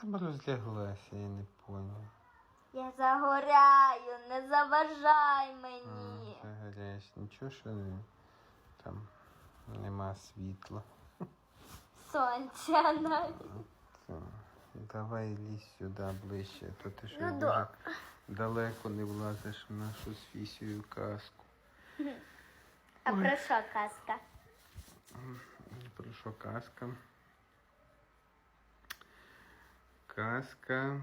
там розляглася, я не поняв. Я загоряю, не заважай мені. Загоряєш, нічого, що не- там нема світла. Сонця навіть. Давай лізь сюди ближче, а то ти що Ну, да. далеко не влазиш в нашу з Фісією казку. А про що казка? Про що казка? Казка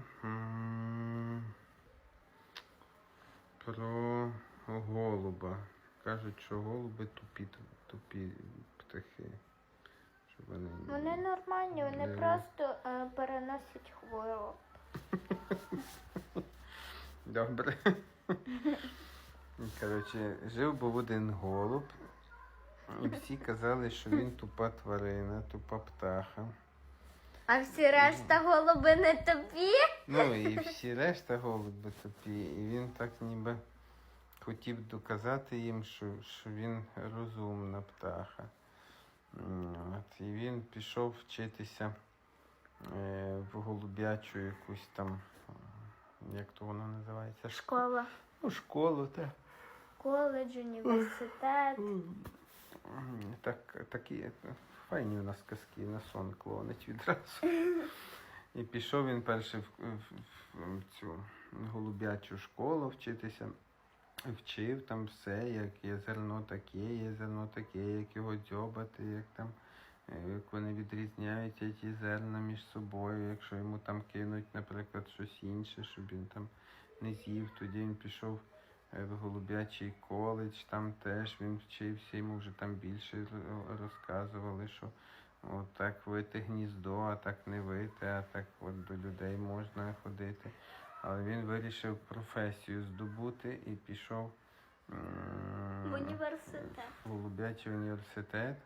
про голуба. Кажуть, що голуби тупі, тупі птахи. Що вони... Вони нормальні, вони Е. просто е, переносять хворобу. Добре. Коротше, жив був один голуб, і всі казали, що він тупа тварина, тупа птаха. А всі решта голуби не тобі? Ну і всі решта голуби тупі. І він так ніби хотів доказати їм, що, що він розумна птаха. От, і він пішов вчитися е, в голуб'ячу якусь там, як то воно називається? Школа, Ну, школу, так. коледж, університет. Так, такі файні у нас казки на сон клонить відразу. І пішов він перше в, в, в цю голуб'ячу школу вчитися. Вчив там все, як є зерно таке, є зерно таке, як його дзьобати, як там, е, як вони відрізняються ті зерна між собою, якщо йому там кинуть, наприклад, щось інше, щоб він там не з'їв, тоді він пішов е, в голуб'ячий коледж, там теж він вчився, йому вже там більше розказували, що от так вити гніздо, а так не вити, а так от до людей можна ходити. Але він вирішив професію здобути і пішов В університет. в голуб'ячий університет.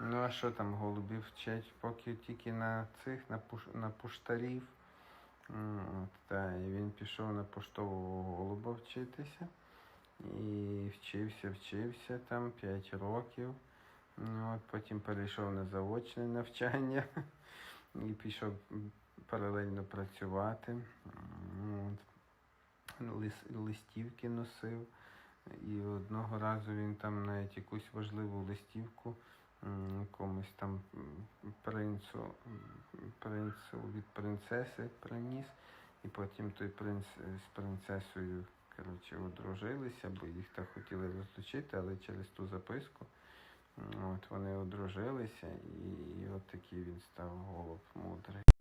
Ну а що там голубів вчать? Поки тільки на цих, на, пуш, на поштарів. От, та, і він пішов на поштового голуба вчитися. І вчився, вчився там 5 років. Ну, от, потім перейшов на заочне навчання і пішов паралельно працювати. От, лис- листівки носив. І одного разу він там навіть якусь важливу листівку комусь там принцу, принцу від принцеси приніс. І потім той принц з принцесою коротше, одружилися, бо їх так хотіли розлучити, але через ту записку от, вони одружилися, і, от такий він став голуб мудрий.